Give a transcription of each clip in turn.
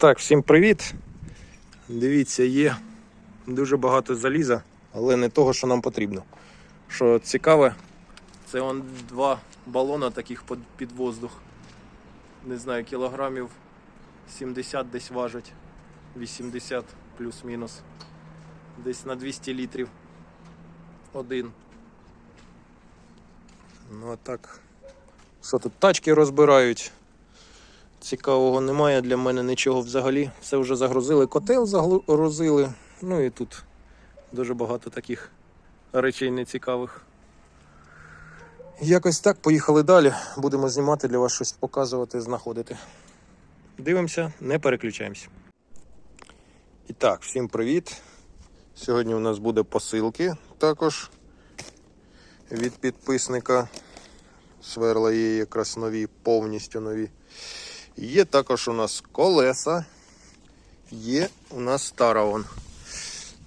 Так, всім привіт. Дивіться, є дуже багато заліза, але не того, що нам потрібно. Що цікаве, це он два балона таких під, воздух. Не знаю, кілограмів 70 десь важать. 80 плюс-мінус. Десь на 200 літрів. Один. Ну а так. Що тут тачки розбирають? Цікавого немає для мене нічого взагалі. Все вже загрузили, котел загрузили. Ну і тут дуже багато таких речей нецікавих. Якось так, поїхали далі. Будемо знімати для вас щось показувати, знаходити. Дивимося, не переключаємося. І так, всім привіт. Сьогодні у нас буде посилки також від підписника. Сверла є якраз нові, повністю нові. Є також у нас колеса. Є у нас таравон.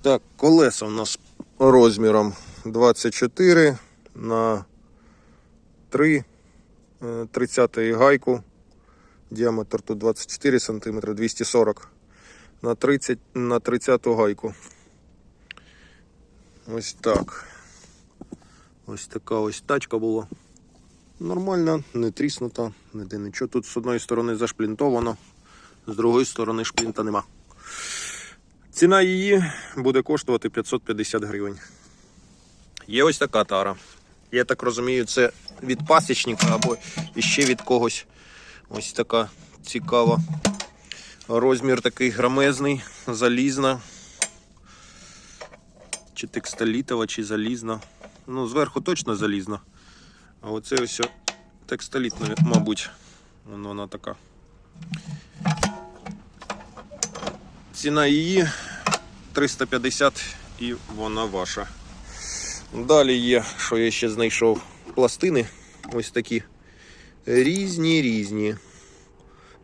Так, колеса у нас розміром 24 на 3 е, 30 гайку. Діаметр тут 24 см 240 на 30 на 30 гайку. Ось так. Ось така ось тачка була. Нормально, не тріснута, ніде нічого. Тут з одної сторони зашплінтовано, з другої сторони шплінта нема. Ціна її буде коштувати 550 гривень. Є ось така тара. Я так розумію, це від пасічника або іще від когось. Ось така цікава. Розмір такий громезний, залізна. Чи текстолітова, чи залізна. Ну, зверху точно залізна. А оце ось текстоліт, мабуть. Вон Вона така. Ціна її 350 і вона ваша. Далі є, що я ще знайшов, пластини. Ось такі різні різні.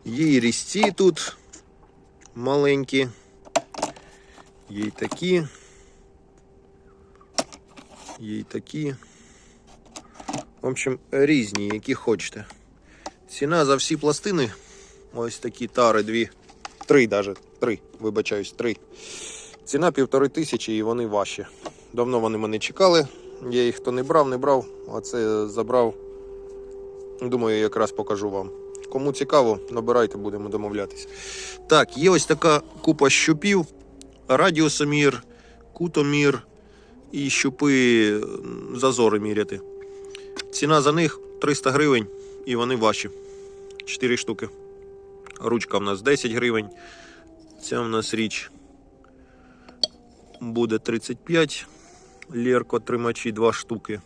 Є і різці тут маленькі. Є й такі. Є й такі. В общем, різні, які хочете. Ціна за всі пластини. Ось такі тари, дві, три даже, три, вибачаюсь, три. Ціна півтори тисячі і вони ваші. Давно вони мене чекали. Я їх то не брав, не брав, а це забрав. Думаю, якраз покажу вам. Кому цікаво, набирайте, будемо домовлятися. Так, є ось така купа щупів, радіусомір, кутомір і щупи зазори міряти. Ціна за них 300 гривень і вони ваші. 4 штуки. Ручка в нас 10 гривень. Ця в нас річ буде 35. Лєрко тримачі 2 штуки.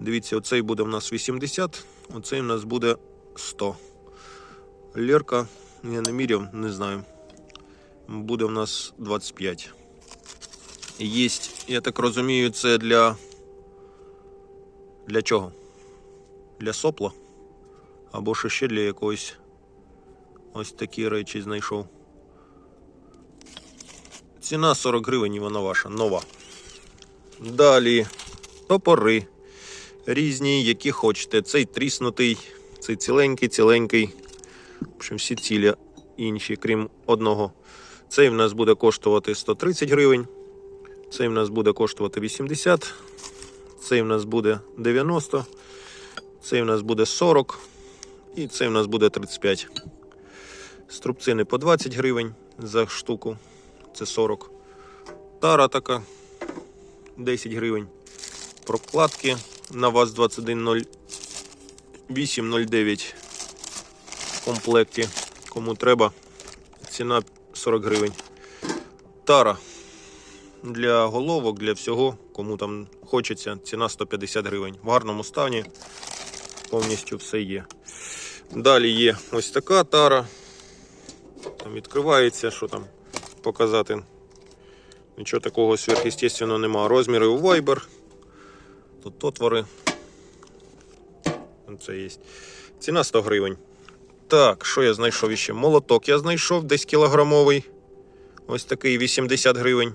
Дивіться, оцей буде в нас 80, оцей в нас буде 100. Лєрка, я не міряв, не знаю. Буде в нас 25. Єсть, я так розумію, це для. Для чого? Для сопла? Або що ще для якоїсь ось такі речі знайшов. Ціна 40 гривень вона ваша, нова. Далі топори різні, які хочете. Цей тріснутий, цей ціленький, ціленький. В общем, всі цілі інші, крім одного. Цей в нас буде коштувати 130 гривень. Цей в нас буде коштувати 80. Цей в нас буде 90. Цей в нас буде 40. І цей в нас буде 35. Струбцини по 20 гривень за штуку. Це 40. Тара така 10 гривень. Прокладки на ВАЗ 210809 в комплекті. Кому треба. Ціна 40 гривень. Тара для головок, для всього, кому там хочеться. Ціна 150 гривень. В гарному стані повністю все є. Далі є ось така тара. Там відкривається, що там показати. Нічого такого сверхъестественного немає. Розміри у Viber. Тут отвори. Це є. Ціна 100 гривень. Так, що я знайшов іще? Молоток я знайшов десь кілограмовий. Ось такий 80 гривень.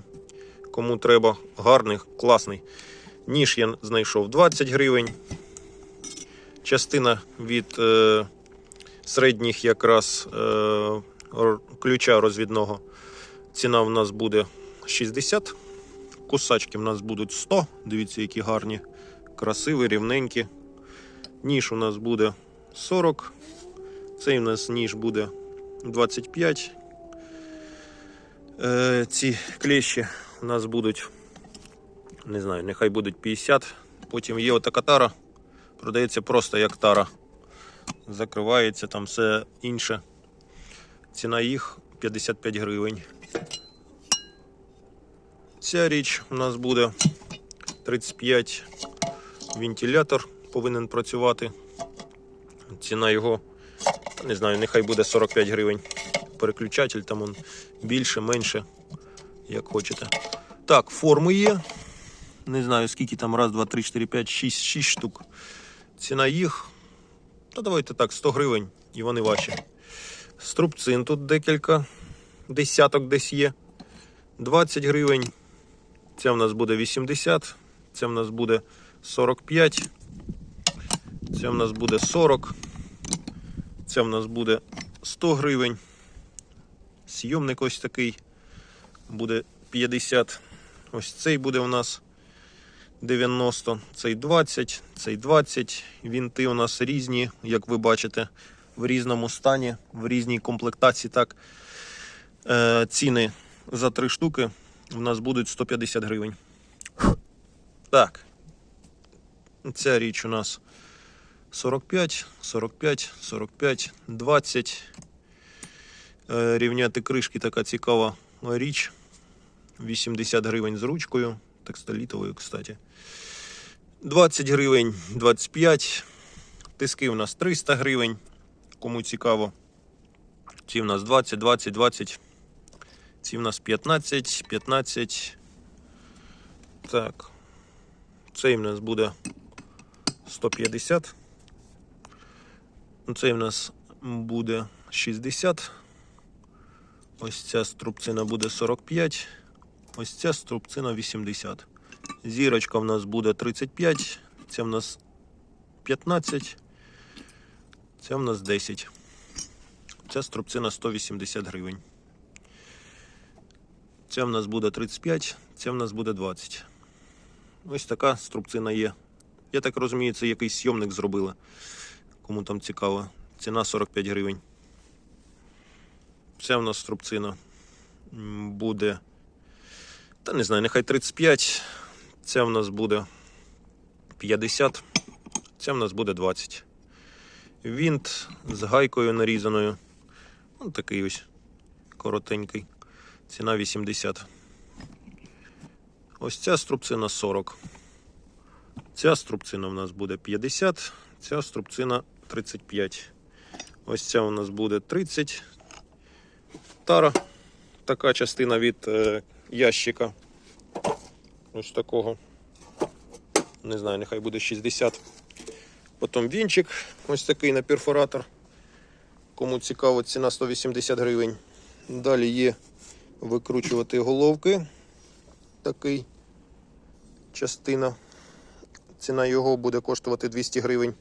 Кому треба. Гарний, класний. Ніж я знайшов 20 гривень. Частина від е, середніх якраз е, ключа розвідного. Ціна в нас буде 60. Кусачки в нас будуть 100. Дивіться, які гарні, красиві, рівненькі. Ніж у нас буде 40. Цей у нас ніж буде 25. Е, ці клещі у нас будуть, не знаю, нехай будуть 50. Потім є отака тара, продається просто як тара. Закривається там все інше. Ціна їх 55 гривень. Ця річ у нас буде 35 вентилятор повинен працювати. Ціна його, не знаю, нехай буде 45 гривень. Переключатель там он більше, менше, як хочете. Так, форми є. Не знаю, скільки там, раз, два, три, чотири, п'ять, шість, шість штук. Ціна їх. Та давайте так, 100 гривень, і вони ваші. Струбцин тут декілька, десяток десь є. 20 гривень. Це в нас буде 80, це в нас буде 45, це в нас буде 40, це в нас буде 100 гривень. Сйомник ось такий буде 50. Ось цей буде у нас 90, цей 20, цей 20. Вінти у нас різні, як ви бачите, в різному стані, в різній комплектації. Так, е, ціни за три штуки у нас будуть 150 гривень. Так. Ця річ у нас 45, 45, 45, 20. Е, Рівняти кришки така цікава річ. 80 гривень з ручкою. Текстолітовою, кстати. 20 гривень, 25. Тиски у нас 300 гривень. Кому цікаво. Ці в нас 20, 20, 20. Ці в нас 15, 15. Так. Цей в нас буде 150. Цей в нас буде 60. Ось ця струбцина буде 45. Ось ця струбцина 80. Зірочка в нас буде 35. Це в нас 15. Це в нас 10. Ця струбцина 180 гривень. Це в нас буде 35, це в нас буде 20. Ось така струбцина є. Я так розумію, це якийсь сйомник зробили. Кому там цікаво. Ціна 45 гривень. Це в нас струбцина буде. Та не знаю, нехай 35. Це в нас буде 50. Це в нас буде 20. Вінт з гайкою нарізаною. Ну, такий ось коротенький. Ціна 80. Ось ця струбцина 40. Ця струбцина у нас буде 50, ця струбцина 35. Ось ця у нас буде 30. Тара. Така частина від е, ящика. Ось такого. Не знаю, нехай буде 60. Потім вінчик, ось такий на перфоратор. Кому цікаво, ціна 180 гривень. Далі є викручувати головки. Такий частина. Ціна його буде коштувати 200 гривень.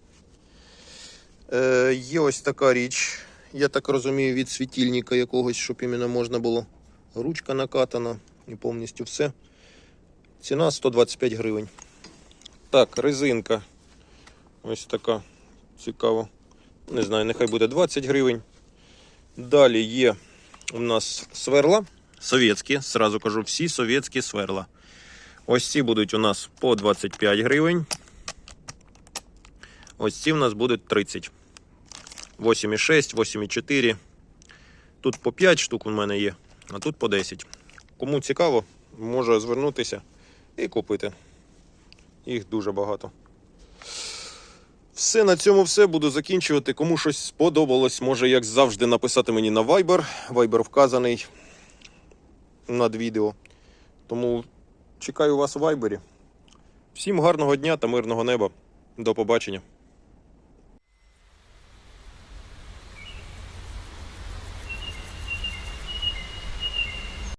Е, є ось така річ. Я так розумію, від світильника якогось, щоб іменно можна було. Ручка накатана і повністю все. Ціна 125 гривень. Так, резинка. Ось така цікава. Не знаю, нехай буде 20 гривень. Далі є у нас сверла. Совєтські, сразу кажу, всі совєтські сверла. Ось ці будуть у нас по 25 гривень. Ось ці у нас будуть 30. 8,6, 8,4. Тут по 5 штук у мене є, а тут по 10. Кому цікаво, може звернутися і купити. Їх дуже багато. Все, на цьому все буду закінчувати. Кому щось сподобалось, може, як завжди, написати мені на Viber. Viber вказаний над відео. Тому чекаю вас у Viber. Всім гарного дня та мирного неба. До побачення.